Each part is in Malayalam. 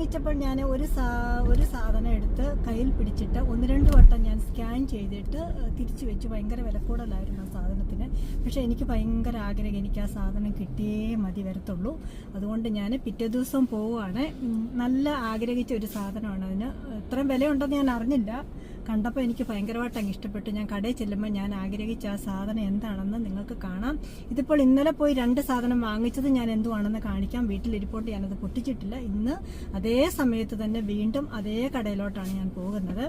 വാങ്ങിച്ചപ്പോൾ ഞാൻ ഒരു സാ ഒരു സാധനം എടുത്ത് കയ്യിൽ പിടിച്ചിട്ട് ഒന്ന് രണ്ട് വട്ടം ഞാൻ സ്കാൻ ചെയ്തിട്ട് തിരിച്ചു വെച്ചു. ഭയങ്കര വില കൂടുതലായിരുന്നു ആ സാധനത്തിന്. പക്ഷേ എനിക്ക് ഭയങ്കര ആഗ്രഹം എനിക്ക് ആ സാധനം കിട്ടിയേ മതി വരത്തുള്ളൂ. അതുകൊണ്ട് ഞാൻ പിറ്റേ ദിവസം പോവുകയാണ്. നല്ല ആഗ്രഹിച്ച ഒരു സാധനമാണ് അതിന്. ഇത്രയും വിലയുണ്ടെന്ന് ഞാൻ അറിഞ്ഞില്ല. കണ്ടപ്പോൾ എനിക്ക് ഭയങ്കരമായിട്ട് അങ്ങ് ഇഷ്ടപ്പെട്ടു. ഞാൻ കടയിൽ ചെല്ലുമ്പോൾ ഞാൻ ആഗ്രഹിച്ച ആ സാധനം എന്താണെന്ന് നിങ്ങൾക്ക് കാണാം. ഇതിപ്പോൾ ഇന്നലെ പോയി രണ്ട് സാധനം വാങ്ങിച്ചത് ഞാൻ എന്തുവാണെന്ന് കാണിക്കാം. വീട്ടിലിരിപ്പോട്ട് ഞാനത് പൊട്ടിച്ചിട്ടില്ല. ഇന്ന് അതേ സമയത്ത് തന്നെ വീണ്ടും അതേ കടയിലോട്ടാണ് ഞാൻ പോകുന്നത്.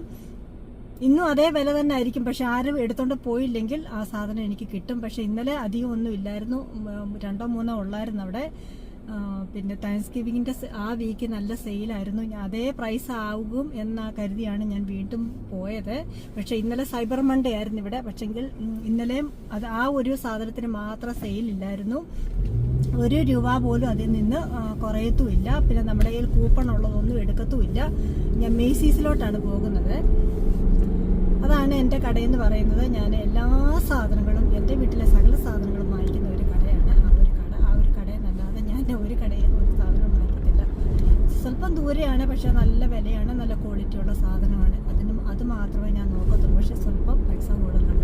ഇന്നും അതേ വില തന്നെ ആയിരിക്കും. പക്ഷെ ആരും എടുത്തോണ്ട് പോയില്ലെങ്കിൽ ആ സാധനം എനിക്ക് കിട്ടും. പക്ഷെ ഇന്നലെ അധികം ഒന്നും ഇല്ലായിരുന്നു. രണ്ടോ മൂന്നോ ഉള്ളായിരുന്നു അവിടെ. പിന്നെ താങ്ക്സ് ഗിവിങ്ങിന്റെ ആ വീക്ക് നല്ല സെയിലായിരുന്നു അതേ പ്രൈസ് ആകും എന്ന കരുതിയാണ് ഞാൻ വീണ്ടും പോയത്. പക്ഷേ ഇന്നലെ സൈബർ മൺഡേ ആയിരുന്നു ഇവിടെ. പക്ഷെങ്കിൽ ഇന്നലെയും അത് ആ ഒരു സാധനത്തിന് മാത്രം സെയിൽ ഇല്ലായിരുന്നു. ഒരു രൂപ പോലും അതിൽ നിന്ന് കുറയത്തുമില്ല. പിന്നെ നമ്മുടെ കയ്യിൽ കൂപ്പൺ ഉള്ളതൊന്നും എടുക്കത്തുമില്ല. ഞാൻ മേസീസിലോട്ടാണ് പോകുന്നത്. അതാണ് എന്റെ കടയെന്ന് പറയുന്നത്. ഞാൻ എല്ലാ സാധനങ്ങളും എന്റെ വീട്ടിലെ സകല സാധനങ്ങളും വാങ്ങിക്കുന്ന ഒരു കടയാണ് ആ ഒരു കട ആ ഒരു കടയിൽ നിന്നല്ലാതെ ഒരു കടയിൽ ഒരു സാധനം വാങ്ങിക്കത്തില്ല സ്വല്പം ദൂരെയാണ് പക്ഷെ നല്ല വിലയാണ് നല്ല ക്വാളിറ്റിയുള്ള സാധനമാണ്. അതിനും അത് മാത്രമേ ഞാൻ നോക്കത്തുള്ളൂ. പക്ഷെ സ്വല്പം പൈസ കൂടുതലാണ്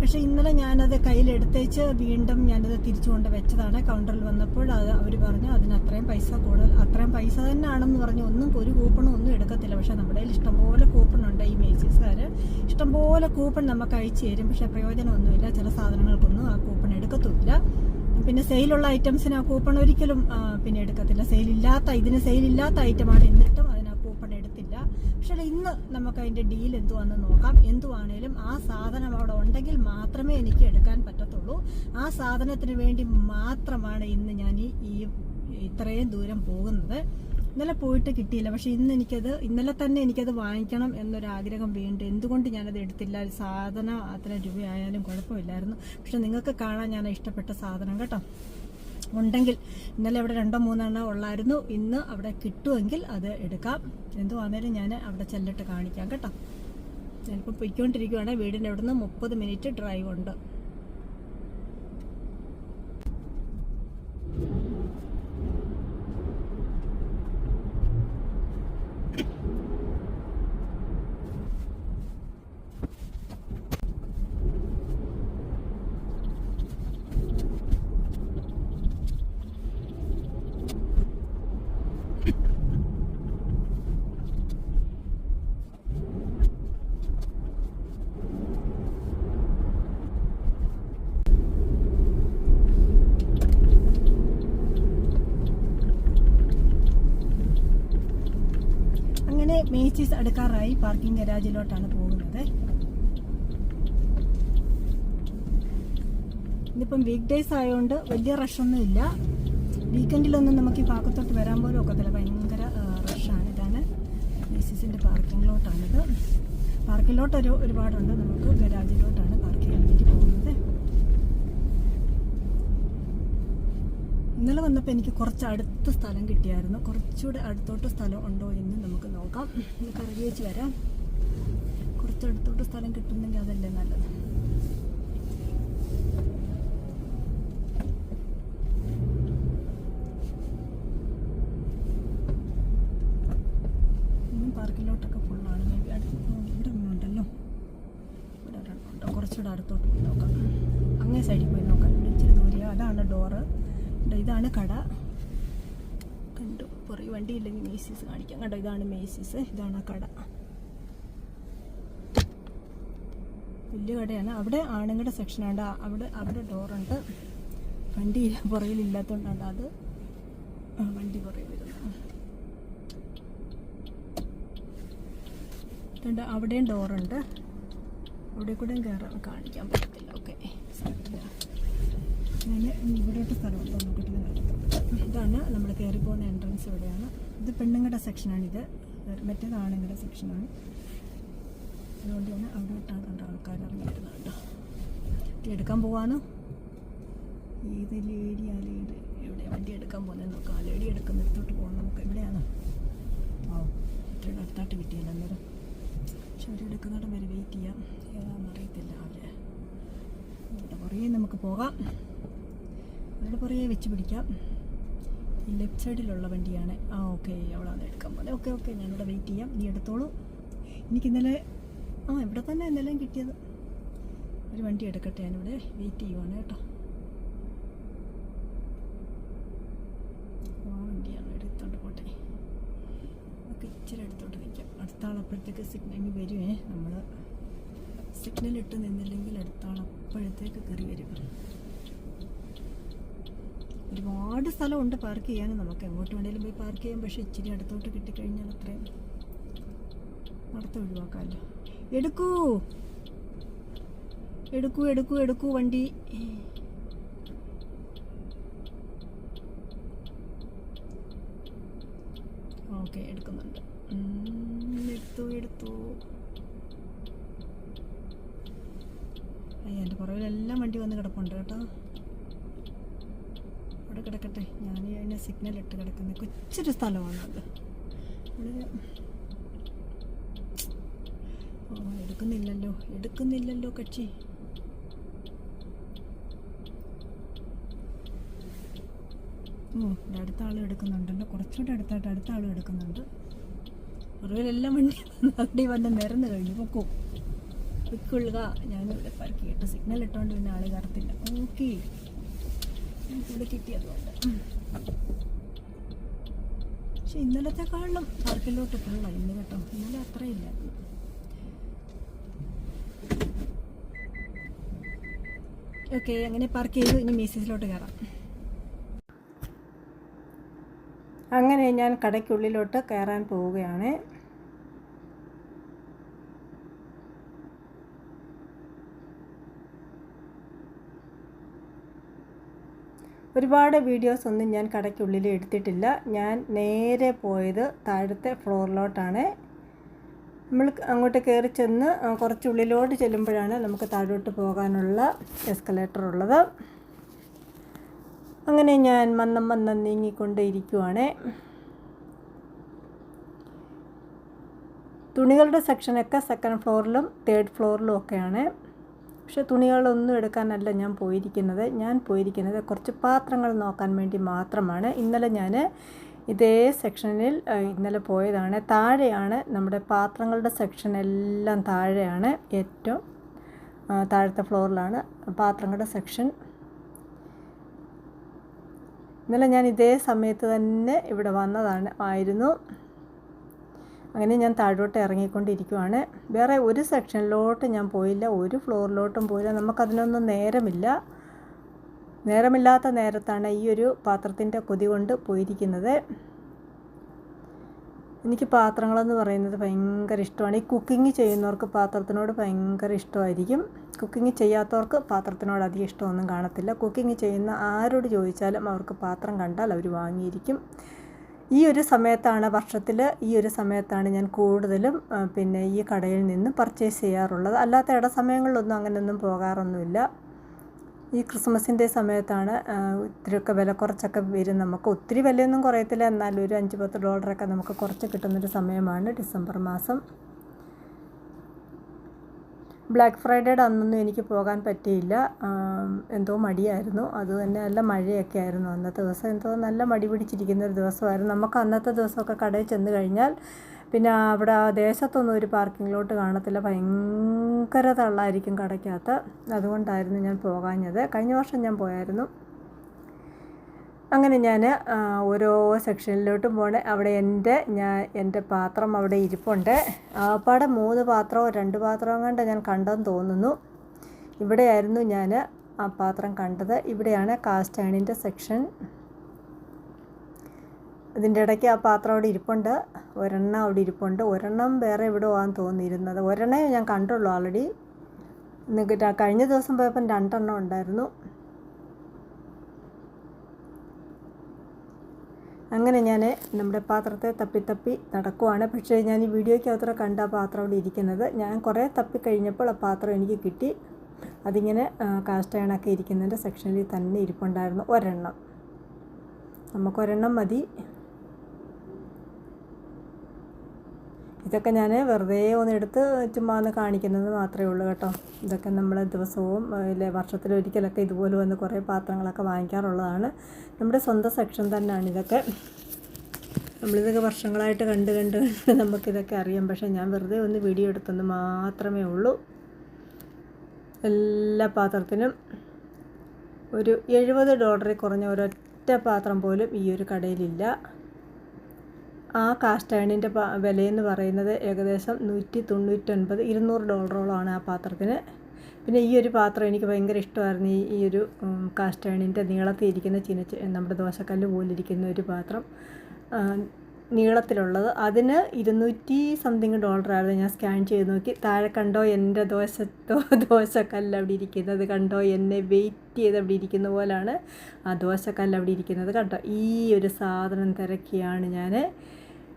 പക്ഷെ ഇന്നലെ ഞാനത് കയ്യിലെടുത്തേച്ച് വീണ്ടും ഞാനത് തിരിച്ചു കൊണ്ട് വെച്ചതാണ്. കൗണ്ടറിൽ വന്നപ്പോൾ അത് അവർ പറഞ്ഞു അതിന് അത്രയും പൈസ കൂടുതൽ അത്രയും പൈസ തന്നെയാണെന്ന് പറഞ്ഞു. ഒന്നും ഒരു കൂപ്പണും ഒന്നും എടുക്കത്തില്ല. പക്ഷെ നമ്മുടെ കയ്യിൽ ഇഷ്ടംപോലെ കൂപ്പണുണ്ട് ഈ മേസീസുകാർ ഇഷ്ടംപോലെ കൂപ്പൺ നമുക്ക് അയച്ചു തരും. പക്ഷെ പ്രയോജനമൊന്നുമില്ല. ചില സാധനങ്ങൾക്കൊന്നും ആ കൂപ്പൺ എടുക്കത്തുമില്ല. പിന്നെ സെയിലുള്ള ഐറ്റംസിന് ആ കൂപ്പൺ ഒരിക്കലും പിന്നെ എടുക്കത്തില്ല. സെയിലില്ലാത്ത ഇതിന് സെയിലില്ലാത്ത ഐറ്റമാണ് എന്നിട്ടും അതിന് ആ കൂപ്പൺ എടുത്തില്ല. പക്ഷേ ഇന്ന് നമുക്ക് അതിന്റെ ഡീൽ എന്തുവാന്ന് നോക്കാം. എന്തുവാണേലും ആ സാധനം അവിടെ ഉണ്ടെങ്കിൽ മാത്രമേ എനിക്ക് എടുക്കാൻ പറ്റത്തുള്ളൂ. ആ സാധനത്തിന് വേണ്ടി മാത്രമാണ് ഇന്ന് ഞാൻ ഈ ഇത്രയും ദൂരം പോകുന്നത്. ഇന്നലെ പോയിട്ട് കിട്ടിയില്ല. പക്ഷെ ഇന്ന് എനിക്കത് ഇന്നലെ തന്നെ എനിക്കത് വാങ്ങിക്കണം എന്നൊരു ആഗ്രഹം വീണ്ടും. എന്തുകൊണ്ട് ഞാനത് എടുത്തില്ല? ഒരു സാധനം അത്ര രൂപയായാലും കുഴപ്പമില്ലായിരുന്നു. പക്ഷെ നിങ്ങൾക്ക് കാണാൻ ഞാൻ ഇഷ്ടപ്പെട്ട സാധനം കേട്ടോ. ഉണ്ടെങ്കിൽ ഇന്നലെ അവിടെ രണ്ടോ മൂന്നെണ്ണം ഉള്ളായിരുന്നു. ഇന്ന് അവിടെ കിട്ടുമെങ്കിൽ അത് എടുക്കാം. എന്തുവാന്നേലും ഞാൻ അവിടെ ചെല്ലിട്ട് കാണിക്കാം കേട്ടോ. ഞാനിപ്പോൾ പൊയ്ക്കൊണ്ടിരിക്കുകയാണ് വീടിന്റെ അവിടുന്ന് മുപ്പത് മിനിറ്റ് ഡ്രൈവ് ഉണ്ട്. മേച്ചീസ് അടുക്കാറായി പാർക്കിംഗ് ഗരാജിലോട്ടാണ് പോകുന്നത്. ഇന്നിപ്പം വീക്ക് ഡേയ്സ് ആയതുകൊണ്ട് വലിയ റഷൊന്നും ഇല്ല. വീക്കെൻഡിലൊന്നും നമുക്ക് ഈ ഭാഗത്തോട്ട് വരാൻ പോലും ഒക്കത്തില്ല. ഭയങ്കര റഷാണ് ഇതാണ് മേസീസിന്റെ പാർക്കിങ്ങിലോട്ടാണിത് പാർക്കിലോട്ടൊരു ഒരുപാടുണ്ട്. നമുക്ക് ഗരാജിലോട്ടാണ് ഇന്നലെ വന്നപ്പോൾ എനിക്ക് കുറച്ച് അടുത്ത സ്ഥലം കിട്ടിയായിരുന്നു. കുറച്ചുകൂടെ അടുത്തോട്ട് സ്ഥലം ഉണ്ടോ എന്ന് നമുക്ക് നോക്കാം. വെച്ച് വരാം. കുറച്ച് അടുത്തോട്ട് സ്ഥലം കിട്ടുന്നെങ്കിൽ അതല്ലേ നല്ലത് ഇന്നും പാർക്കിലോട്ടൊക്കെ ഫുള്ളാണ് മേ ബി അടുത്ത് ഇവിടെ ഒന്നുണ്ടല്ലോ ഇവിടെ ഒരെണ്ണമുണ്ട് കുറച്ചുകൂടെ അടുത്തോട്ട് പോയി നോക്കാം അങ്ങേ സൈഡിൽ പോയി നോക്കാം ഇവിടെ ഇച്ചിരി ദൂരെയാണ് അതാണ് ഡോറ് കണ്ടോ ഇതാണ് കട കണ്ടു പുറകെ വണ്ടി ഇല്ലെങ്കിൽ മേസീസ് കാണിക്കാം കണ്ടോ ഇതാണ് കട. വലിയ കടയാണ്. അവിടെ ആണുങ്ങളുടെ സെക്ഷനുണ്ട് അവിടെ അവിടെ ഡോറുണ്ട് വണ്ടി പുറകിലില്ലാത്തതുകൊണ്ടാണ് അത് വണ്ടി പുറകിൽ വരുന്നത്. അവിടെയും ഡോറുണ്ട് അവിടെ കൂടെയും കയറാൻ കാണിക്കാൻ പറ്റത്തില്ല. ഓക്കെ ഇവിടോട്ട് സ്ഥലമുണ്ടോ നോക്കിയിട്ട് ഇതാണ് നമ്മൾ കയറി പോകുന്ന എൻട്രൻസ് ഇവിടെയാണ്. ഇത് പെണ്ണുങ്ങളുടെ സെക്ഷനാണിത് മറ്റേത് ആണുങ്ങളുടെ സെക്ഷനാണ്. അതുകൊണ്ട് തന്നെ അവിടെ കണ്ട ആൾക്കാർ ഇറങ്ങി വരുന്നത് കേട്ടോ ഇത് എടുക്കാൻ പോവാണ്. ഏത് ലേഡി ആ ലേഡ്? എവിടെ വണ്ടി എടുക്കാൻ പോകുന്നത് നോക്കാം. ആ ലേഡി എടുക്കുന്നിടത്തോട്ട് പോകണം നമുക്ക് എവിടെയാണ്? ഓ ഇത്രയും അടുത്തായിട്ട് കിട്ടിയില്ല അന്നേരം. പക്ഷെ അവരെടുക്കുന്നിടം വരെ വെയിറ്റ് ചെയ്യാം. ഏതാണെന്ന് അറിയത്തില്ല അവരെ. ഇവിടെ പുറകെ നമുക്ക് പോകാം. അവരുടെ പുറകെ വെച്ച് പിടിക്കാം. ലെഫ്റ്റ് സൈഡിലുള്ള വണ്ടിയാണ്. ആ ഓക്കെ അവളാണ് എടുക്കാൻ പോലെ ഓക്കെ ഓക്കെ ഞാനിവിടെ വെയിറ്റ് ചെയ്യാം. നീ എടുത്തോളൂ. എനിക്ക് ഇന്നലെ ആ ഇവിടെ തന്നെ ഇന്നലെ കിട്ടിയത്. ഒരു വണ്ടി എടുക്കട്ടെ. ഞാനിവിടെ വെയിറ്റ് ചെയ്യുവാണ് കേട്ടോ. ആ വണ്ടിയാണ് എടുത്തോണ്ട് പോട്ടെ. ഓക്കെ ഇച്ചിരി എടുത്തോണ്ട് നിൽക്കാം അടുത്ത ആളപ്പോഴത്തേക്ക് സിഗ്നൽ ഇനി വരുവേ. നമ്മൾ സിഗ്നൽ ഇട്ട് നിന്നില്ലെങ്കിൽ അടുത്ത ആളപ്പോഴത്തേക്ക് കയറി വരും. ഒരുപാട് സ്ഥലമുണ്ട് പാർക്ക് ചെയ്യാൻ. നമുക്ക് എങ്ങോട്ട് വേണേലും പോയി പാർക്ക് ചെയ്യാം. പക്ഷേ ഇച്ചിരി അടുത്തോട്ട് കിട്ടിക്കഴിഞ്ഞാൽ അത്രയും നടത്തം ഒഴിവാക്കാമല്ലോ. എടുക്കൂ. എടുക്കൂ എടുക്കൂ എടുക്കൂ വണ്ടി. ഓക്കെ എടുക്കുന്നുണ്ട്. എടുത്തു എടുത്തു. അയ്യ എന്റെ പുറകിലെല്ലാം വണ്ടി വന്ന് കിടപ്പുണ്ട് കേട്ടോ. കിടക്കട്ടെ. ഞാൻ അതിനെ സിഗ്നൽ ഇട്ട് കിടക്കുന്നത് കൊച്ചൊരു സ്ഥലമാണ് അത്. എടുക്കുന്നില്ലല്ലോ. എടുക്കുന്നില്ലല്ലോ കക്ഷി ഓ അടുത്ത ആളും എടുക്കുന്നുണ്ടല്ലോ. കുറച്ചുകൂടെ അടുത്തായിട്ട് അടുത്ത ആളും എടുക്കുന്നുണ്ട്. പുറകിലെല്ലാം വണ്ടി വണ്ടി വന്ന് നിരന്ന് കഴിഞ്ഞു. പൊക്കോ. പൊയ്ക്കൊള്ളുക. ഞാനിവിടെ പാർക്ക് ചെയ്യട്ടെ. സിഗ്നൽ ഇട്ടുകൊണ്ട് പിന്നെ ആൾ കറത്തില്ല ഓക്കെ ഇവിടെ കിട്ടിയതുകൊണ്ട് പക്ഷെ ഇന്നലത്തെക്കാളും പാർക്കിലോട്ട് പോകണം ഇന്ന് കേട്ടോ. ഇന്നലെ അത്രയില്ല. ഓക്കെ അങ്ങനെ പാർക്ക് ചെയ്തു. ഇനി മീസസിലോട്ട് കയറാം അങ്ങനെ ഞാൻ കടയ്ക്കുള്ളിലോട്ട് കയറാൻ പോവുകയാണ്. ഒരുപാട് വീഡിയോസ് ഒന്നും ഞാൻ കടയ്ക്കുള്ളിൽ എടുത്തിട്ടില്ല. ഞാൻ നേരെ പോയത് താഴത്തെ ഫ്ലോറിലോട്ടാണ്. നമ്മൾ അങ്ങോട്ട് കയറി ചെന്ന് കുറച്ചുള്ളിലോട്ട് ചെല്ലുമ്പോഴാണ് നമുക്ക് താഴോട്ട് പോകാനുള്ള എസ്കലേറ്റർ ഉള്ളത് അങ്ങനെ ഞാൻ മന്നം മന്നം നീങ്ങിക്കൊണ്ട് ഇരിക്കുവാണ് തുണികളുടെ സെക്ഷനൊക്കെ സെക്കൻഡ് ഫ്ലോറിലും തേർഡ് ഫ്ലോറിലും ഒക്കെയാണ്. പക്ഷെ തുണികളൊന്നും എടുക്കാനല്ല ഞാൻ പോയിരിക്കുന്നത്. ഞാൻ പോയിരിക്കുന്നത് കുറച്ച് പാത്രങ്ങൾ നോക്കാൻ വേണ്ടി മാത്രമാണ്. ഇന്നലെ ഞാൻ ഇതേ സെക്ഷനിൽ ഇന്നലെ പോയതാണ്. താഴെയാണ് നമ്മുടെ പാത്രങ്ങളുടെ സെക്ഷൻ എല്ലാം താഴെയാണ് ഏറ്റവും താഴത്തെ ഫ്ലോറിലാണ് പാത്രങ്ങളുടെ സെക്ഷൻ. ഇന്നലെ ഞാൻ ഇതേ സമയത്ത് തന്നെ ഇവിടെ വന്നതാണ് ആയിരുന്നു. അങ്ങനെ ഞാൻ താഴോട്ട് ഇറങ്ങിക്കൊണ്ടിരിക്കുവാണ്. വേറെ ഒരു സെക്ഷനിലോട്ട് ഞാൻ പോയില്ല. ഒരു ഫ്ലോറിലോട്ടും പോയില്ല. നമുക്കതിനൊന്നും നേരമില്ല. നേരമില്ലാത്ത നേരത്താണ് ഈ ഒരു പാത്രത്തിന്റെ കൊതി കൊണ്ട് പോയിരിക്കുന്നത്. എനിക്ക് പാത്രങ്ങളെന്ന് പറയുന്നത് ഭയങ്കര ഇഷ്ടമാണ്. ഈ കുക്കിംഗ് ചെയ്യുന്നവർക്ക് പാത്രത്തിനോട് ഭയങ്കര ഇഷ്ടമായിരിക്കും. കുക്കിംഗ് ചെയ്യാത്തവർക്ക് പാത്രത്തിനോട് അധികം ഇഷ്ടമൊന്നും കാണത്തില്ല. കുക്കിംഗ് ചെയ്യുന്ന ആരോട് ചോദിച്ചാലും അവർക്ക് പാത്രം കണ്ടാൽ അവർ വാങ്ങിയിരിക്കും. ഈ ഒരു സമയത്താണ് വർഷത്തിൽ ഈ ഒരു സമയത്താണ് ഞാൻ കൂടുതലും പിന്നെ ഈ കടയിൽ നിന്ന് പർച്ചേസ് ചെയ്യാറുള്ളത്. അല്ലാത്ത ഇട സമയങ്ങളിലൊന്നും അങ്ങനെയൊന്നും പോകാറൊന്നുമില്ല. ഈ ക്രിസ്മസിന്റെ സമയത്താണ് ഇത്തിരിയൊക്കെ വില കുറച്ചൊക്കെ വരും. നമുക്ക് ഒത്തിരി വിലയൊന്നും കുറയത്തില്ല. എന്നാലും ഒരു അഞ്ച് പത്ത് ഡോളറൊക്കെ നമുക്ക് കുറച്ച് കിട്ടുന്നൊരു സമയമാണ് ഡിസംബർ മാസം. ബ്ലാക്ക് ഫ്രൈഡേയുടെ അന്നൊന്നും എനിക്ക് പോകാൻ പറ്റിയില്ല. എന്തോ മടിയായിരുന്നു. അത് തന്നെ നല്ല മഴയൊക്കെ ആയിരുന്നു അന്നത്തെ ദിവസം. എന്തോ നല്ല മടി പിടിച്ചിരിക്കുന്ന ഒരു ദിവസമായിരുന്നു. നമുക്ക് അന്നത്തെ ദിവസമൊക്കെ കടയിൽ ചെന്ന് കഴിഞ്ഞാൽ പിന്നെ അവിടെ ആ ദേശത്തൊന്നും ഒരു പാർക്കിങ്ങിലോട്ട് കാണത്തില്ല. ഭയങ്കര തള്ളായിരിക്കും കടയ്ക്കകത്ത്. അതുകൊണ്ടായിരുന്നു ഞാൻ പോകാഞ്ഞത്. കഴിഞ്ഞ വർഷം ഞാൻ പോയായിരുന്നു. അങ്ങനെ ഞാൻ ഓരോ സെക്ഷനിലോട്ടും പോണേ. അവിടെ എന്റെ ഞാൻ എന്റെ പാത്രം അവിടെ ഇരിപ്പുണ്ട്. ആപ്പാടെ മൂന്ന് പാത്രമോ രണ്ട് പാത്രമോ കണ്ട് ഞാൻ കണ്ടെന്ന് തോന്നുന്നു. ഇവിടെയായിരുന്നു ഞാൻ ആ പാത്രം കണ്ടത്. ഇവിടെയാണ് കാസ്റ്റ് സെക്ഷൻ. ഇതിന്റെ ഇടയ്ക്ക് ആ പാത്രം അവിടെ ഇരിപ്പുണ്ട്. ഒരെണ്ണം അവിടെ ഇരിപ്പുണ്ട്. ഒരെണ്ണം വേറെ എവിടെ ആണെന്ന് തോന്നിയിരുന്നത്. ഒരെണ്ണേ ഞാൻ കണ്ടുള്ളൂ ഓൾറെഡി നിങ്ങൾക്ക് കഴിഞ്ഞ ദിവസം പോയപ്പം രണ്ടെണ്ണം ഉണ്ടായിരുന്നു. അങ്ങനെ ഞാൻ നമ്മുടെ പാത്രത്തെ തപ്പി തപ്പി നടക്കുവാണ്. പക്ഷേ ഞാൻ ഈ വീഡിയോയ്ക്ക് അത്ര കണ്ട പാത്രം അവിടെ ഇരിക്കുന്നത്. ഞാൻ കുറേ തപ്പി കഴിഞ്ഞപ്പോൾ ആ പാത്രം എനിക്ക് കിട്ടി. അതിങ്ങനെ കാസ്റ്റ് അയണൊക്കെ ഇരിക്കുന്നതിന്റെ സെക്ഷനിൽ തന്നെ ഇരിപ്പുണ്ടായിരുന്നു. ഒരെണ്ണം. നമുക്കൊരെണ്ണം മതി. ഇതൊക്കെ ഞാൻ വെറുതെ ഒന്ന് എടുത്ത് ചുമ്മാ ഒന്ന് കാണിക്കുന്നത് മാത്രമേ ഉള്ളൂ കേട്ടോ. ഇതൊക്കെ നമ്മൾ ദിവസവും ഇല്ലേ വർഷത്തിലൊരിക്കലൊക്കെ ഇതുപോലെ വന്ന് കുറേ പാത്രങ്ങളൊക്കെ വാങ്ങിക്കാറുള്ളതാണ്. നമ്മുടെ സ്വന്തം സെക്ഷൻ തന്നെയാണ് ഇതൊക്കെ. നമ്മളിതൊക്കെ വർഷങ്ങളായിട്ട് കണ്ട് കണ്ട് കണ്ട് നമുക്കിതൊക്കെ അറിയാം. പക്ഷേ ഞാൻ വെറുതെ ഒന്ന് വീഡിയോ എടുത്തെന്ന് മാത്രമേ ഉള്ളൂ. എല്ലാ പാത്രത്തിനും ഒരു എഴുപത് ഡോളറിൽ കുറഞ്ഞ ഒരൊറ്റ പാത്രം പോലും ഈ ഒരു കടയിലില്ല. ആ കാസ്റ്റ് അയണിന്റെ വിലയെന്ന് പറയുന്നത് ഏകദേശം നൂറ്റി തൊണ്ണൂറ്റൊൻപത് ഇരുന്നൂറ് ഡോളറോളമാണ് ആ പാത്രത്തിന്. പിന്നെ ഈ ഒരു പാത്രം എനിക്ക് ഭയങ്കര ഇഷ്ടമായിരുന്നു. ഈ ഈ ഒരു കാസ്റ്റ് അയണിന്റെ നീളത്തിൽ ഇരിക്കുന്ന ചീനച്ച നമ്മുടെ ദോശക്കല്ല് പോലിരിക്കുന്ന ഒരു പാത്രം. നീളത്തിലുള്ളത്. അതിന് ഇരുന്നൂറ്റി സംതിങ് ഡോളറായിരുന്നു. ഞാൻ സ്കാൻ ചെയ്ത് നോക്കി. താഴെ കണ്ടോ എന്റെ ദോശ ദോശക്കല്ല് അവിടെ ഇരിക്കുന്നത്? കണ്ടോ എന്നെ വെയിറ്റ് ചെയ്ത് അവിടെ ഇരിക്കുന്ന പോലാണ് ആ ദോശക്കല്ല് അവിടെ ഇരിക്കുന്നത്? കണ്ടോ? ഈ ഒരു സാധനം തിരക്കിയാണ് ഞാൻ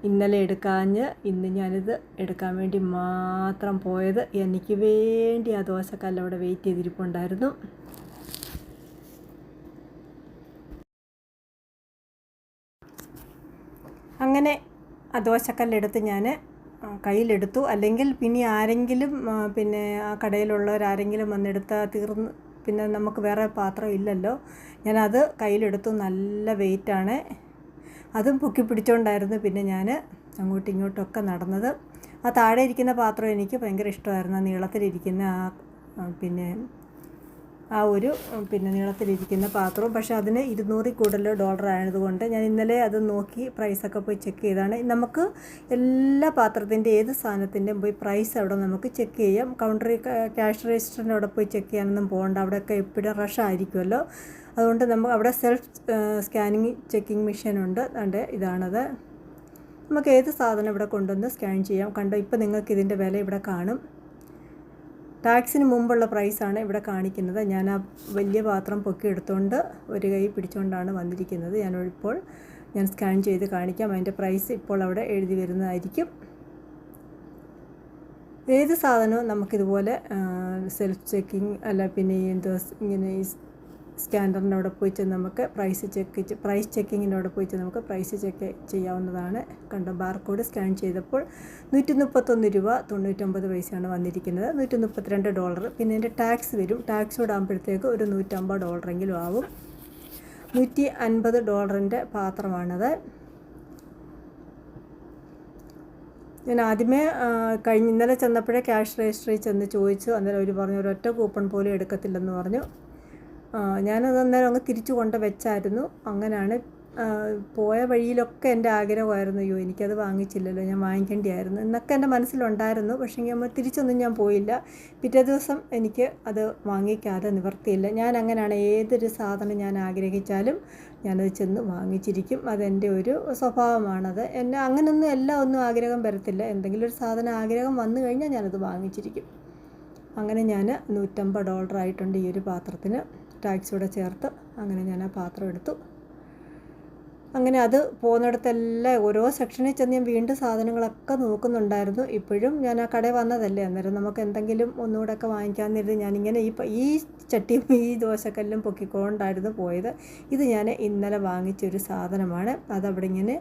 ഇന്നലെ എടുക്കാഞ്ഞ് ഇന്ന് ഞാനിത് എടുക്കാൻ വേണ്ടി മാത്രം പോയത്. എനിക്ക് വേണ്ടി ആ ദോശക്കല്ല് അവിടെ വെയിറ്റ് ചെയ്തിരിപ്പുണ്ടായിരുന്നു. അങ്ങനെ ആ ദോശക്കല്ലെടുത്ത് ഞാൻ കയ്യിലെടുത്തു. അല്ലെങ്കിൽ പിന്നെ ആരെങ്കിലും പിന്നെ ആ കടയിലുള്ളവരാരെങ്കിലും വന്നെടുത്താൽ തീർന്ന് പിന്നെ നമുക്ക് വേറെ പാത്രം ഇല്ലല്ലോ. ഞാനത് കയ്യിലെടുത്തു. നല്ല വെയിറ്റാണ് അതും പൊക്കി പിടിച്ചുകൊണ്ടായിരുന്നു പിന്നെ ഞാൻ അങ്ങോട്ടും ഇങ്ങോട്ടൊക്കെ നടന്നത്. ആ താഴെ ഇരിക്കുന്ന പാത്രം എനിക്ക് ഭയങ്കര ഇഷ്ടമായിരുന്നു. നീളത്തിലിരിക്കുന്ന ആ ആ, പിന്നെ ആ ഒരു പിന്നെ നീളത്തിലിരിക്കുന്ന പാത്രവും. പക്ഷേ അതിന് ഇരുന്നൂറിൽ കൂടുതൽ ഡോളർ ആയതുകൊണ്ട് ഞാൻ ഇന്നലെ അത് നോക്കി പ്രൈസൊക്കെ പോയി ചെക്ക് ചെയ്താണ്. നമുക്ക് എല്ലാ പാത്രത്തിന്റെ ഏത് സാധനത്തിന്റെയും പോയി പ്രൈസ് അവിടെ നമുക്ക് ചെക്ക് ചെയ്യാം. കൗണ്ടറി ക്യാഷ് രജിസ്റ്ററിന്റെ അവിടെ പോയി ചെക്ക് ചെയ്യാനൊന്നും പോകണ്ട. അവിടെയൊക്കെ എപ്പോഴും റഷ് ആയിരിക്കുമല്ലോ അതുകൊണ്ട് നമുക്ക് അവിടെ സെൽഫ് സ്കാനിങ് ചെക്കിംഗ് മെഷീനുണ്ട് അതിന്റെ ഇതാണത്. നമുക്ക് ഏത് സാധനം ഇവിടെ കൊണ്ടുവന്ന് സ്കാൻ ചെയ്യാം? കണ്ടോ ഇപ്പോൾ നിങ്ങൾക്ക് ഇതിന്റെ വില ഇവിടെ കാണും. ടാക്സിന് മുമ്പുള്ള പ്രൈസാണ് ഇവിടെ കാണിക്കുന്നത്. ഞാൻ ആ വലിയ പാത്രം പൊക്കി എടുത്തുകൊണ്ട് ഒരു കൈ പിടിച്ചുകൊണ്ടാണ് വന്നിരിക്കുന്നത്. ഞാൻ ഇപ്പോൾ ഞാൻ സ്കാൻ ചെയ്ത് കാണിക്കാം. അതിന്റെ പ്രൈസ് ഇപ്പോൾ അവിടെ എഴുതി വരുന്നതായിരിക്കും. ഏത് സാധനവും നമുക്കിതുപോലെ സെൽഫ് ചെക്കിങ് അല്ല പിന്നെ എന്തോ ഇങ്ങനെ ഈ സ്കാനറിന്റെ അവിടെ പോയി ചെന്ന് നമുക്ക് പ്രൈസ് ചെക്ക് പ്രൈസ് ചെക്കിങ്ങിന്റെ അവിടെ പോയി ചെന്ന് നമുക്ക് പ്രൈസ് ചെക്ക് ചെയ്യാവുന്നതാണ്. കണ്ടോ ബാർകോഡ് സ്കാൻ ചെയ്തപ്പോൾ നൂറ്റി മുപ്പത്തൊന്ന് രൂപ തൊണ്ണൂറ്റൊമ്പത് പൈസയാണ് വന്നിരിക്കുന്നത്. നൂറ്റി മുപ്പത്തിരണ്ട് ഡോളർ പിന്നെ എന്റെ ടാക്സ് വരും. ടാക്സ് ആകുമ്പോഴത്തേക്ക് ഒരു നൂറ്റമ്പത് ഡോളറെങ്കിലും ആവും. നൂറ്റി അൻപത് ഡോളറിന്റെ പാത്രമാണത്. ഞാൻ ആദ്യമേ കഴിഞ്ഞ ഇന്നലെ ചെന്നപ്പോഴേ ക്യാഷ് രജിസ്റ്ററിൽ ചെന്ന് ചോദിച്ചു. അന്നേരം അവർ പറഞ്ഞു ഒരൊറ്റ കൂപ്പൺ പോലും എടുക്കത്തില്ലെന്ന് പറഞ്ഞു. ഞാനത് അന്നേരം അങ്ങ് തിരിച്ചു കൊണ്ട് വെച്ചായിരുന്നു. അങ്ങനെയാണ് പോയ വഴിയിലൊക്കെ എന്റെ ആഗ്രഹമായിരുന്നു. അയ്യോ എനിക്കത് വാങ്ങിച്ചില്ലല്ലോ ഞാൻ വാങ്ങിക്കേണ്ടിയായിരുന്നു. എന്നൊക്കെ എന്റെ മനസ്സിലുണ്ടായിരുന്നു. പക്ഷേ നമ്മൾ തിരിച്ചൊന്നും ഞാൻ പോയില്ല. പിറ്റേ ദിവസം എനിക്ക് അത് വാങ്ങിക്കാതെ നിവർത്തിയില്ല. ഞാൻ അങ്ങനെയാണ് ഏതൊരു സാധനം ഞാൻ ആഗ്രഹിച്ചാലും ഞാനത് ചെന്ന് വാങ്ങിച്ചിരിക്കും. അതെന്റെ ഒരു സ്വഭാവമാണത്. എന്നെ അങ്ങനൊന്നും എല്ലാം ഒന്നും ആഗ്രഹം വരത്തില്ല. എന്തെങ്കിലും ഒരു സാധനം ആഗ്രഹം വന്നു കഴിഞ്ഞാൽ ഞാനത് വാങ്ങിച്ചിരിക്കും. അങ്ങനെ ഞാൻ നൂറ്റമ്പത് ഡോളർ ആയിട്ടുണ്ട് ഈ ഒരു പാത്രത്തിന്. ടാക്സിയോടെ ചേർത്ത് അങ്ങനെ ഞാൻ ആ പാത്രം എടുത്തു. അങ്ങനെ അത് പോകുന്നിടത്തെല്ലാം ഓരോ സെക്ഷനിൽ ചെന്ന് ഞാൻ വീണ്ടും സാധനങ്ങളൊക്കെ നോക്കുന്നുണ്ടായിരുന്നു. ഇപ്പോഴും ഞാൻ ആ കടയിൽ വന്നതല്ലേ. അന്നേരം നമുക്ക് എന്തെങ്കിലും ഒന്നുകൂടെ ഒക്കെ വാങ്ങിക്കാമെന്നിരുന്ന് ഞാനിങ്ങനെ ഈ ഈ ചട്ടിയും ഈ ദോശക്കല്ലും പൊക്കിക്കൊണ്ടായിരുന്നു പോയത്. ഇത് ഞാൻ ഇന്നലെ വാങ്ങിച്ചൊരു സാധനമാണ്. അതവിടെ ഇങ്ങനെ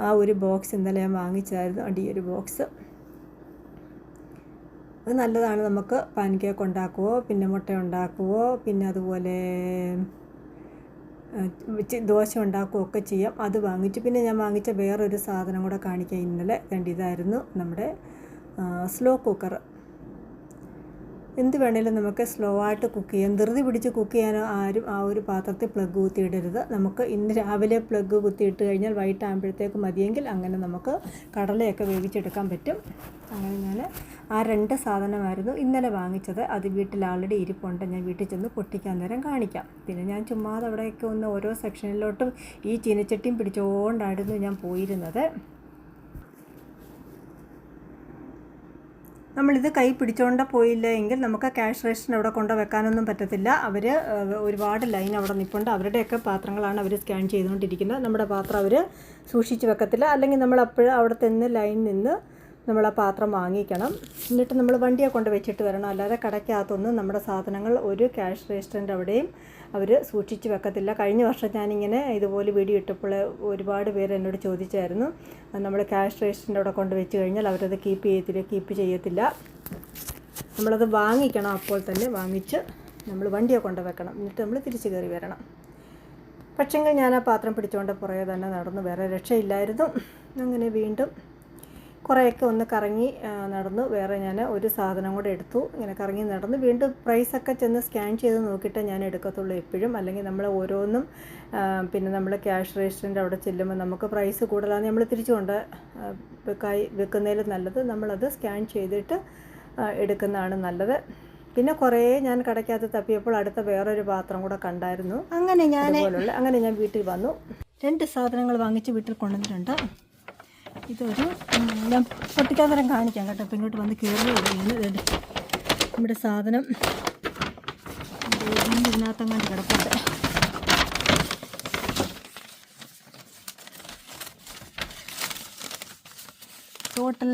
ആ ഒരു ബോക്സ് ഇന്നലെ ഞാൻ വാങ്ങിച്ചായിരുന്നു. അടിയൊരു ബോക്സ് അത് നല്ലതാണ്. നമുക്ക് പാൻ കേക്ക് ഉണ്ടാക്കുവോ പിന്നെ മുട്ട ഉണ്ടാക്കുവോ പിന്നെ അതുപോലെ ദോശ ഉണ്ടാക്കുകയോ ഒക്കെ ചെയ്യാം. അത് വാങ്ങിച്ചു പിന്നെ ഞാൻ വാങ്ങിച്ച വേറൊരു സാധനം കൂടെ കാണിക്കാം ഇന്നലെ കണ്ടിതായിരുന്നു നമ്മുടെ സ്ലോ കുക്കർ. എന്ത് വേണേലും നമുക്ക് സ്ലോ ആയിട്ട് കുക്ക് ചെയ്യാം. ധൃതി പിടിച്ച് കുക്ക് ചെയ്യാനോ ആരും ആ ഒരു പാത്രത്തിൽ പ്ലഗ് കുത്തിയിടരുത്. നമുക്ക് ഇന്ന് രാവിലെ പ്ലഗ് കുത്തിയിട്ട് കഴിഞ്ഞാൽ വൈകിട്ടാകുമ്പോഴത്തേക്ക് മതിയെങ്കിൽ അങ്ങനെ നമുക്ക് കടലയൊക്കെ വേവിച്ചെടുക്കാൻ പറ്റും. അങ്ങനെ ഞാൻ ആ രണ്ട് സാധനമായിരുന്നു ഇന്നലെ വാങ്ങിച്ചത്. അത് വീട്ടിൽ ആൾറെഡി ഇരിപ്പുണ്ട്. ഞാൻ വീട്ടിൽ ചെന്ന് പൊട്ടിക്കാൻ നേരം കാണിക്കാം. പിന്നെ ഞാൻ ചുമ്മാതെ അവിടെയൊക്കെ ഒന്ന് ഓരോ സെക്ഷനിലോട്ടും ഈ ചീനച്ചട്ടിയും പിടിച്ചുകൊണ്ടായിരുന്നു ഞാൻ പോയിരുന്നത്. നമ്മളിത് കൈ പിടിച്ചുകൊണ്ട് പോയില്ല എങ്കിൽ നമുക്ക് ക്യാഷ് റേഷൻ അവിടെ കൊണ്ട് വെക്കാനൊന്നും പറ്റത്തില്ല. അവർ ഒരുപാട് ലൈൻ അവിടെ നിൽപ്പുണ്ട് അവരുടെയൊക്കെ പാത്രങ്ങളാണ് അവർ സ്കാൻ ചെയ്തുകൊണ്ടിരിക്കുന്നത്. നമ്മുടെ പാത്രം അവർ സൂക്ഷിച്ച് വെക്കത്തില്ല. അല്ലെങ്കിൽ നമ്മൾ അപ്പോഴും അവിടെ നിന്ന് ലൈൻ നിന്ന് നമ്മൾ ആ പാത്രം വാങ്ങിക്കണം. എന്നിട്ട് നമ്മൾ വണ്ടിയെ കൊണ്ട് വെച്ചിട്ട് വരണം. അല്ലാതെ കടയ്ക്കകത്തൊന്നും നമ്മുടെ സാധനങ്ങൾ ഒരു ക്യാഷ് രജിസ്റ്ററിന്റെ അവിടെയും അവർ സൂക്ഷിച്ച് വെക്കത്തില്ല. കഴിഞ്ഞ വർഷം ഞാനിങ്ങനെ ഇതുപോലെ വീഡിയോ ഇട്ടപ്പോൾ ഒരുപാട് പേര് എന്നോട് ചോദിച്ചായിരുന്നു. നമ്മൾ ക്യാഷ് രജിസ്റ്ററിന്റെ അവിടെ കൊണ്ട് വെച്ച് കഴിഞ്ഞാൽ അവരത് കീപ്പ് ചെയ്യത്തില്ല കീപ്പ് ചെയ്യത്തില്ല. നമ്മളത് വാങ്ങിക്കണം അപ്പോൾ തന്നെ വാങ്ങിച്ച് നമ്മൾ വണ്ടിയെ കൊണ്ട് വെക്കണം. എന്നിട്ട് നമ്മൾ തിരിച്ചു കയറി വരണം. പക്ഷെങ്കിൽ ഞാൻ ആ പാത്രം പിടിച്ചുകൊണ്ട് പുറകെ തന്നെ നടന്നു വേറെ രക്ഷയില്ലായിരുന്നു. അങ്ങനെ വീണ്ടും കുറേയൊക്കെ ഒന്ന് കറങ്ങി നടന്ന്. വേറെ ഞാൻ ഒരു സാധനം കൂടെ എടുത്തു. ഇങ്ങനെ കറങ്ങി നടന്നു. വീണ്ടും പ്രൈസൊക്കെ ചെന്ന് സ്കാൻ ചെയ്ത് നോക്കിയിട്ട് ഞാൻ എടുക്കത്തുള്ളൂ എപ്പോഴും. അല്ലെങ്കിൽ നമ്മൾ ഓരോന്നും പിന്നെ നമ്മൾ ക്യാഷ് രജിസ്റ്ററിന്റെ അവിടെ ചെല്ലുമ്പോൾ നമുക്ക് പ്രൈസ് കൂടുതലാണ് നമ്മൾ തിരിച്ചുകൊണ്ട് വെക്കായി വെക്കുന്നതിൽ നല്ലത് നമ്മളത് സ്കാൻ ചെയ്തിട്ട് എടുക്കുന്നതാണ് നല്ലത്. പിന്നെ കുറേ ഞാൻ കടയ്ക്കകത്ത് തപ്പിയപ്പോൾ അടുത്ത വേറൊരു പാത്രം കൂടെ കണ്ടായിരുന്നു. അങ്ങനെ ഞാൻ അങ്ങനെ ഞാൻ വീട്ടിൽ വന്നു. രണ്ട് സാധനങ്ങൾ വാങ്ങിച്ച് വീട്ടിൽ കൊണ്ടുവന്നിട്ടുണ്ട്. ഇതൊരു ഞാൻ പൊട്ടിക്കാൻ തരം കാണിക്കാം കേട്ടോ. അപ്പം ഇങ്ങോട്ട് വന്ന് കയറി വരുന്നു നമ്മുടെ സാധനം ഇതിനകത്തങ്ങാണ്ട് കിടപ്പുണ്ട്. ടോട്ടൽ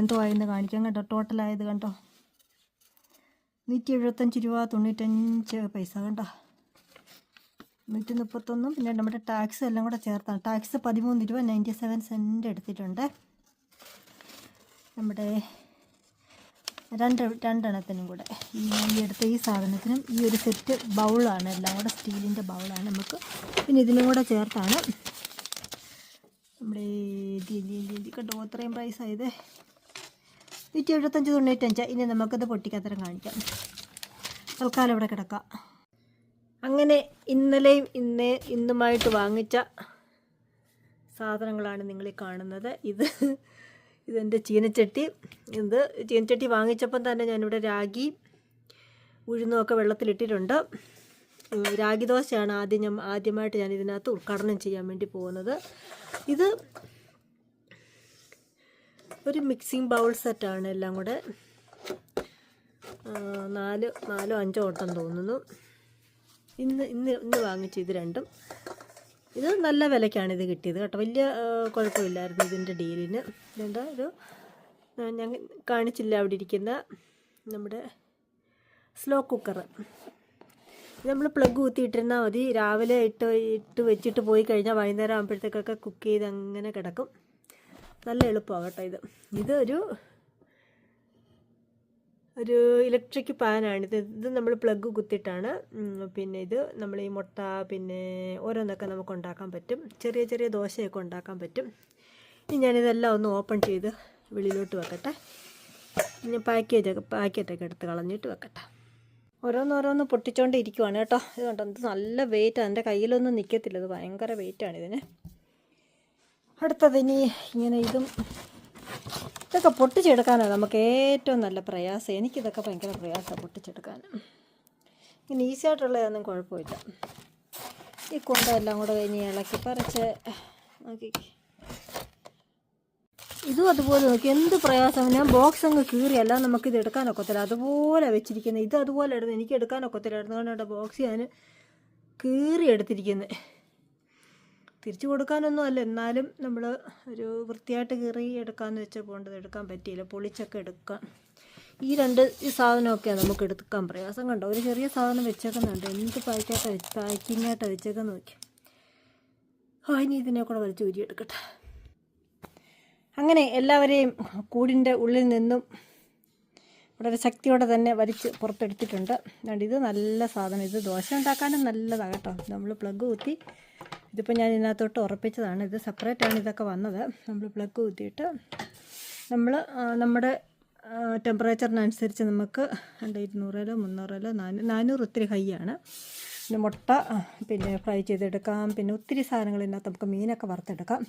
എന്തോ ആയെന്ന് കാണിക്കാം കേട്ടോ. ടോട്ടൽ ആയത് കണ്ടോ? നൂറ്റി എഴുപത്തഞ്ച് രൂപ തൊണ്ണൂറ്റഞ്ച് പൈസ കണ്ടോ? നൂറ്റി മുപ്പത്തൊന്നും പിന്നെ നമ്മുടെ ടാക്സ് എല്ലാം കൂടെ ചേർത്താണ്. ടാക്സ് പതിമൂന്ന് രൂപ നയന്റി സെവൻ സെന്റ് എടുത്തിട്ടുണ്ട്. നമ്മുടെ രണ്ട് രണ്ടെണ്ണത്തിനും കൂടെ ഈ എടുത്ത ഈ സാധനത്തിനും ഈ ഒരു സെറ്റ് ബൗളാണ്. എല്ലാം കൂടെ സ്റ്റീലിന്റെ ബൗളാണ് നമുക്ക്. പിന്നെ ഇതിനും കൂടെ ചേർത്താണ്. നമ്മുടെ കണ്ടോ? അത്രയും പ്രൈസ് ആയത്. നൂറ്റി എഴുപത്തഞ്ച് തൊണ്ണൂറ്റഞ്ച് ഇനി നമുക്കത് പൊട്ടിക്കാത്തരം കാണിക്കാം. തൽക്കാലം ഇവിടെ കിടക്കാം. അങ്ങനെ ഇന്നലെയും ഇന്ന് ഇന്നുമായിട്ട് വാങ്ങിച്ച സാധനങ്ങളാണ് നിങ്ങൾ കാണുന്നത്. ഇത് ഇതെന്റെ ചീനച്ചട്ടി. ഇത് ചീനച്ചട്ടി വാങ്ങിച്ചപ്പം തന്നെ ഞാനിവിടെ രാഗി ഉഴുന്നുമൊക്കെ വെള്ളത്തിലിട്ടിട്ടുണ്ട്. രാഗി ദോശയാണ് ആദ്യം ഞാൻ ആദ്യമായിട്ട് ഞാൻ ഇതിനകത്ത് ഉദ്ഘാടനം ചെയ്യാൻ വേണ്ടി പോകുന്നത്. ഇത് ഒരു മിക്സിംഗ് ബൗൾ സെറ്റാണ് എല്ലാം കൂടെ. നാല് നാലോ അഞ്ചോ ഓട്ടം തോന്നുന്നു. ഇന്ന് ഇന്ന് ഇന്ന് വാങ്ങിച്ചു ഇത് രണ്ടും. ഇത് നല്ല വിലയ്ക്കാണ് ഇത് കിട്ടിയത് കേട്ടോ. വലിയ കുഴപ്പമില്ലായിരുന്നു ഇതിന്റെ ഡീലിന്. ഇതെന്താ ഒരു ഞാൻ കാണിച്ചില്ല അവിടെ ഇരിക്കുന്ന നമ്മുടെ സ്ലോ കുക്കർ നമ്മൾ പ്ലഗ് കുത്തിയിട്ടിരുന്നാൽ മതി. രാവിലെ ഇട്ട് ഇട്ട് വെച്ചിട്ട് പോയി കഴിഞ്ഞാൽ വൈകുന്നേരം ആകുമ്പോഴത്തേക്കൊക്കെ കുക്ക് ചെയ്ത് അങ്ങനെ കിടക്കും. നല്ല എളുപ്പമാണ് കേട്ടോ ഇത്. ഇതൊരു ഒരു ഇലക്ട്രിക് പാനാണിത് ഇത് നമ്മൾ പ്ലഗ് കുത്തിയിട്ടാണ് പിന്നെ ഇത് നമ്മൾ ഈ മുട്ട പിന്നെ ഓരോന്നൊക്കെ നമുക്ക് ഉണ്ടാക്കാൻ പറ്റും. ചെറിയ ചെറിയ ദോശയൊക്കെ ഉണ്ടാക്കാൻ പറ്റും. ഇനി ഞാനിതെല്ലാം ഒന്ന് ഓപ്പൺ ചെയ്ത് വെളിയിലോട്ട് വെക്കട്ടെ. ഇനി പാക്കേജൊക്കെ പാക്കറ്റൊക്കെ എടുത്ത് കളഞ്ഞിട്ട് വെക്കട്ടെ. ഓരോന്നോരോന്ന് പൊട്ടിച്ചോണ്ട് ഇരിക്കുവാണ് കേട്ടോ. ഇത് കണ്ടോ ഇത് നല്ല വെയിറ്റാണ് എന്റെ കയ്യിലൊന്നും നിൽക്കത്തില്ല ഇത് ഭയങ്കര വെയിറ്റാണ് ഇതിന്. അടുത്തതിനി ഇങ്ങനെ ഇതും ഇതൊക്കെ പൊട്ടിച്ചെടുക്കാനാണ് നമുക്ക് ഏറ്റവും നല്ല പ്രയാസം. എനിക്കിതൊക്കെ ഭയങ്കര പ്രയാസമാണ് പൊട്ടിച്ചെടുക്കാൻ. ഇങ്ങനെ ഈസി ആയിട്ടുള്ളതൊന്നും കുഴപ്പമില്ല. ഈ കൊണ്ട എല്ലാം കൂടെ ഇനി ഇളക്കി പറിച്ച് നോക്കി. ഇതും അതുപോലെ നോക്കി. എന്ത് പ്രയാസം ഞാൻ ബോക്സ് അങ്ങ് കീറിയല്ല നമുക്കിത് എടുക്കാനൊക്കത്തില്ല അതുപോലെ വെച്ചിരിക്കുന്നത്. ഇത് അതുപോലെ എടുത്ത് എനിക്ക് എടുക്കാനൊക്കത്തില്ലായിരുന്നു കാരണം ബോക്സ് ഞാൻ കീറി എടുത്തിരിക്കുന്നത്. തിരിച്ചു കൊടുക്കാനൊന്നും അല്ല. എന്നാലും നമ്മൾ ഒരു വൃത്തിയായിട്ട് കീറി എടുക്കാമെന്ന് വെച്ചാൽ പോകേണ്ടത് എടുക്കാൻ പറ്റിയില്ല. പൊളിച്ചൊക്കെ എടുക്കാം. ഈ രണ്ട് ഈ സാധനമൊക്കെ നമുക്ക് എടുക്കാൻ പ്രയാസം കണ്ടോ? ഒരു ചെറിയ സാധനം വെച്ചേക്കുന്നുണ്ട്. എന്ത് പായ്ക്കായിട്ട് വെച്ച് പാക്കിങ്ങായിട്ട് വെച്ചേക്കാൻ നോക്കി. ആ ഇനി ഇതിനെ കൂടെ വലിച്ചു ഊരിയെടുക്കട്ടെ അങ്ങനെ എല്ലാവരെയും കൂടിന്റെ ഉള്ളിൽ നിന്നും വളരെ ശക്തിയോടെ തന്നെ വലിച്ച് പുറത്തെടുത്തിട്ടുണ്ട്. അതുകൊണ്ട് ഇത് നല്ല സാധനം. ഇത് ദോശ ഉണ്ടാക്കാനും നല്ലതാണ് കേട്ടോ. നമ്മൾ പ്ലഗ് കുത്തി ഇതിപ്പോൾ ഞാൻ ഇതിനകത്തോട്ട് ഉറപ്പിച്ചതാണ്. ഇത് സെപ്പറേറ്റ് ആണ് ഇതൊക്കെ വന്നത്. നമ്മൾ പ്ലഗ് കുത്തിയിട്ട് നമ്മൾ നമ്മുടെ ടെമ്പറേച്ചറിനനുസരിച്ച് നമുക്ക് രണ്ട് ഇരുന്നൂറിലോ മുന്നൂറിലോ നാനൂ നാനൂറ് ഒത്തിരി ഹൈ ആണ്. പിന്നെ മുട്ട പിന്നെ ഫ്രൈ ചെയ്തെടുക്കാം. പിന്നെ ഒത്തിരി സാധനങ്ങൾ ഇതിനകത്ത് നമുക്ക് മീനൊക്കെ വറുത്തെടുക്കാം.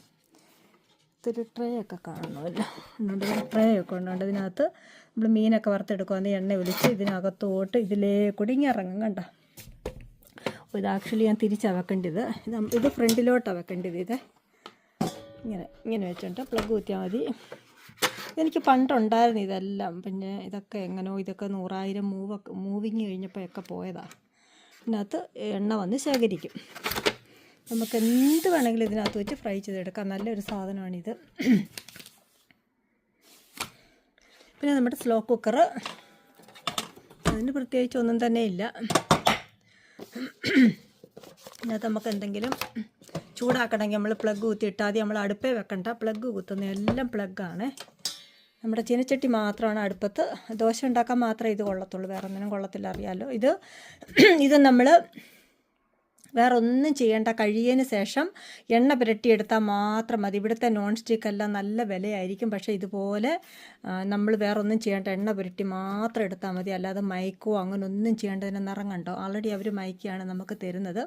ഒത്തിരി ട്രേ ഒക്കെ കാണണമല്ലോ അതുകൊണ്ട് ട്രേ ഒക്കെ ഉണ്ട്. ഇതിനകത്ത് നമ്മൾ മീനൊക്കെ വറുത്തെടുക്കുക എണ്ണ ഒലിച്ച് ഇതിനകത്തോട്ട് ഇതിലേ കൂടി ഇറങ്ങും കണ്ടോ? അപ്പോൾ ഇത് ആക്ച്വലി ഞാൻ തിരിച്ചവക്കേണ്ടത്. ഇത് ഇത് ഫ്രണ്ടിലോട്ട് വെക്കേണ്ടത് ഇത്. ഇങ്ങനെ ഇങ്ങനെ വെച്ചിട്ട് പ്ലഗ് കുത്തിയാൽ മതി. എനിക്ക് പണ്ടുണ്ടായിരുന്നു ഇതെല്ലാം. പിന്നെ ഇതൊക്കെ എങ്ങനെയോ ഇതൊക്കെ നൂറായിരം മൂവൊക്കെ മൂവിങ് കഴിഞ്ഞപ്പോഴൊക്കെ പോയതാണ് ഇതിനകത്ത് എണ്ണ വന്ന് ശേഖരിക്കും. നമുക്ക് എന്ത് വേണമെങ്കിലും ഇതിനകത്ത് വെച്ച് ഫ്രൈ ചെയ്തെടുക്കാം. നല്ലൊരു സാധനമാണിത്. പിന്നെ നമ്മുടെ സ്ലോ കുക്കർ അതിന് പ്രത്യേകിച്ച് ഒന്നും തന്നെ ഇല്ല. അതിനകത്ത് നമുക്ക് എന്തെങ്കിലും ചൂടാക്കണമെങ്കിൽ നമ്മൾ പ്ലഗ് കുത്തി ആദ്യം നമ്മൾ അടുപ്പേ വെക്കണ്ട. പ്ലഗ് കുത്തുന്ന എല്ലാം പ്ലഗ്ഗാണ് നമ്മുടെ ചീനച്ചട്ടി മാത്രമാണ് അടുപ്പത്ത്. ദോശ ഉണ്ടാക്കാൻ മാത്രമേ ഇത് കൊള്ളത്തുള്ളൂ. വേറെ ഒന്നിനും കൊള്ളത്തില്ല അറിയാമല്ലോ ഇത് ഇത് നമ്മൾ വേറെ ഒന്നും ചെയ്യേണ്ട കഴിയതിന് ശേഷം എണ്ണ പുരട്ടിയെടുത്താൽ മാത്രം മതി. ഇവിടുത്തെ നോൺ സ്റ്റിക്ക് എല്ലാം നല്ല വിലയായിരിക്കും. പക്ഷേ ഇതുപോലെ നമ്മൾ വേറെ ഒന്നും ചെയ്യേണ്ട എണ്ണ പുരട്ടി മാത്രം എടുത്താൽ മതി. അല്ലാതെ മയക്കോ അങ്ങനെ ഒന്നും ചെയ്യേണ്ടതിന് നിറം കണ്ടോ ആൾറെഡി അവർ മയക്കിയാണ് നമുക്ക് തരുന്നത്.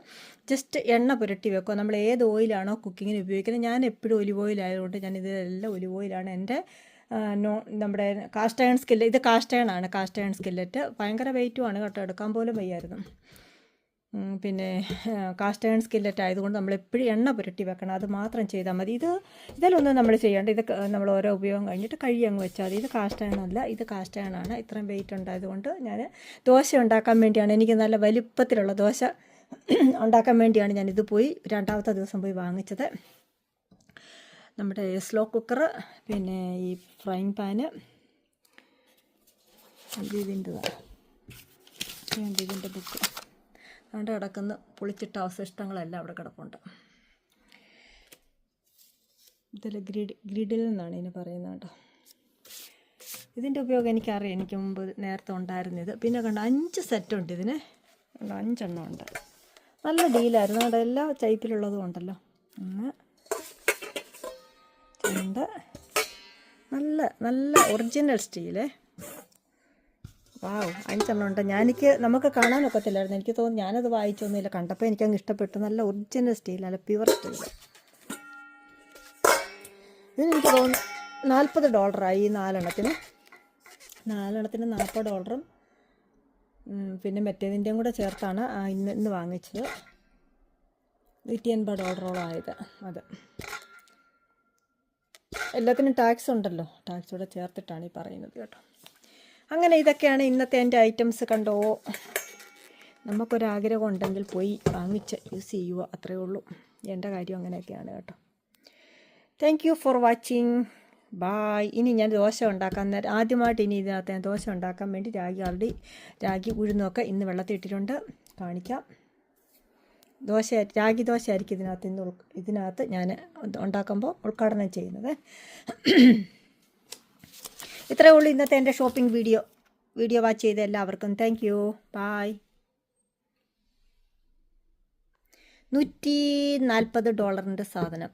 ജസ്റ്റ് എണ്ണ പുരട്ടി വെക്കുക നമ്മൾ ഏത് ഓയിലാണോ കുക്കിങ്ങിന് ഉപയോഗിക്കുന്നത്. ഞാൻ എപ്പോഴും ഒലിവ് ഓയിൽ ആയതുകൊണ്ട് ഞാൻ ഇതിലെല്ലാം ഒലിവ് ഓയിലാണ് എന്റെ നോ നമ്മുടെ കാസ്റ്റ് അയൺ സ്കില്ല് ഇത് കാസ്റ്റ് അയൺ ആണ്. കാസ്റ്റ് അയൺ സ്കില്ലറ്റ് ഭയങ്കര വെയിറ്റുമാണ് കേട്ടോ. എടുക്കാൻ പോലും വയ്യായിരുന്നു. പിന്നെ കാസ്റ്റ് അയൺ സ്കില്ലറ്റ് ആയതുകൊണ്ട് നമ്മൾ എപ്പോഴും എണ്ണ പുരട്ടി വെക്കണം. അത് മാത്രം ചെയ്താൽ മതി. ഇത് ഇതിലൊന്നും നമ്മൾ ചെയ്യേണ്ട ഇത് നമ്മൾ ഓരോ ഉപയോഗം കഴിഞ്ഞിട്ട് കഴി അങ്ങ് വെച്ചാൽ മതി. ഇത് കാസ്റ്റ് അയൺ അല്ല ഇത് കാസ്റ്റ് അയൺ ആണ്. ഇത്രയും വെയിറ്റ് ഉണ്ടായതുകൊണ്ട് ഞാൻ ദോശ ഉണ്ടാക്കാൻ വേണ്ടിയാണ്. എനിക്ക് നല്ല വലിപ്പത്തിലുള്ള ദോശ ഉണ്ടാക്കാൻ വേണ്ടിയാണ് ഞാനിത് പോയി രണ്ടാമത്തെ ദിവസം പോയി വാങ്ങിച്ചത്. നമ്മുടെ സ്ലോ കുക്കർ പിന്നെ ഈ ഫ്രൈങ് പാന് ഇത്? ഇതിന്റെതാണ് വേണ്ട ഇതിന്റെ ബുക്ക് അവിടെ കിടക്കുന്ന. പൊളിച്ചിട്ട അവശിഷ്ടങ്ങളെല്ലാം അവിടെ കിടപ്പുണ്ട്. ഇതിൽ ഗ്രിഡ് ഗ്രിഡിൽ നിന്നാണ് ഇതിന് പറയുന്നത് കേട്ടോ. ഇതിന്റെ ഉപയോഗം എനിക്കറിയാം. എനിക്ക് മുമ്പ് നേരത്തെ ഉണ്ടായിരുന്നത്. പിന്നെ കണ്ട അഞ്ച് സെറ്റ് ഉണ്ട് ഇതിന്. അഞ്ചെണ്ണം ഉണ്ട്. നല്ല ഡീലായിരുന്നു. അവിടെ എല്ലാ ടൈപ്പിലുള്ളതും ഉണ്ടല്ലോ. ഒന്ന് രണ്ട്. നല്ല നല്ല ഒറിജിനൽ സ്റ്റീലേ വാവ് അഞ്ചെണ്ണം ഉണ്ട് ഞാൻ എനിക്ക് നമുക്ക് കാണാൻ ഒക്കത്തില്ലായിരുന്നു. എനിക്ക് തോന്നുന്നു ഞാനത് വായിച്ചൊന്നുമില്ല കണ്ടപ്പോൾ എനിക്ക് എനിക്കങ്ങ് ഇഷ്ടപ്പെട്ടു. നല്ല ഒറിജിനൽ സ്റ്റീൽ നല്ല പ്യുവർ സ്റ്റീൽ ഇതിന് എനിക്ക് തോന്നുന്നു നാൽപ്പത് ഡോളറായി ഈ നാലെണ്ണത്തിന്. നാലെണ്ണത്തിന് നാൽപ്പത് ഡോളറും പിന്നെ മറ്റേതിന്റെയും കൂടെ ചേർത്താണ് ആ ഇന്ന് ഇന്ന് വാങ്ങിച്ചത്. നൂറ്റി എൺപത് ഡോളറോളം ആയത് അത്. എല്ലാത്തിനും ടാക്സ് ഉണ്ടല്ലോ. ടാക്സ് കൂടെ ചേർത്തിട്ടാണ് ഈ പറയുന്നത് കേട്ടോ. അങ്ങനെ ഇതൊക്കെയാണ് ഇന്നത്തെ എന്റെ ഐറ്റംസ് കണ്ടോ? നമുക്കൊരാഗ്രഹം ഉണ്ടെങ്കിൽ പോയി വാങ്ങിച്ച് യൂസ് ചെയ്യുക അത്രയേ ഉള്ളൂ. എന്റെ കാര്യം അങ്ങനെയൊക്കെയാണ് കേട്ടോ. Thank you for watching bye ഇനി ഞാൻ ദോശ ഉണ്ടാക്കാൻ നേരം ആദ്യമായിട്ട് ഇനി ഇതിനകത്ത് ഞാൻ ദോശ ഉണ്ടാക്കാൻ വേണ്ടി രാഗി ആൾറെഡി രാഗി ഉഴുന്നൊക്കെ ഇന്ന് വെള്ളത്തിൽ ഇട്ടിട്ടുണ്ട് കാണിക്കാം. ദോശ രാഗി ദോശ ആയിരിക്കും ഇതിനകത്ത് ഇന്ന് ഇതിനകത്ത് ഞാൻ ഉണ്ടാക്കുമ്പോൾ ഉദ്ഘാടനം ചെയ്യുന്നത്. ഇത്രയേ ഉള്ളൂ ഇന്നത്തെ എന്റെ ഷോപ്പിംഗ് വീഡിയോ. വീഡിയോ വാച്ച് ചെയ്ത എല്ലാവർക്കും താങ്ക് യു ബായ് നൂറ്റി നാൽപ്പത് ഡോളറിന്റെ സാധനം.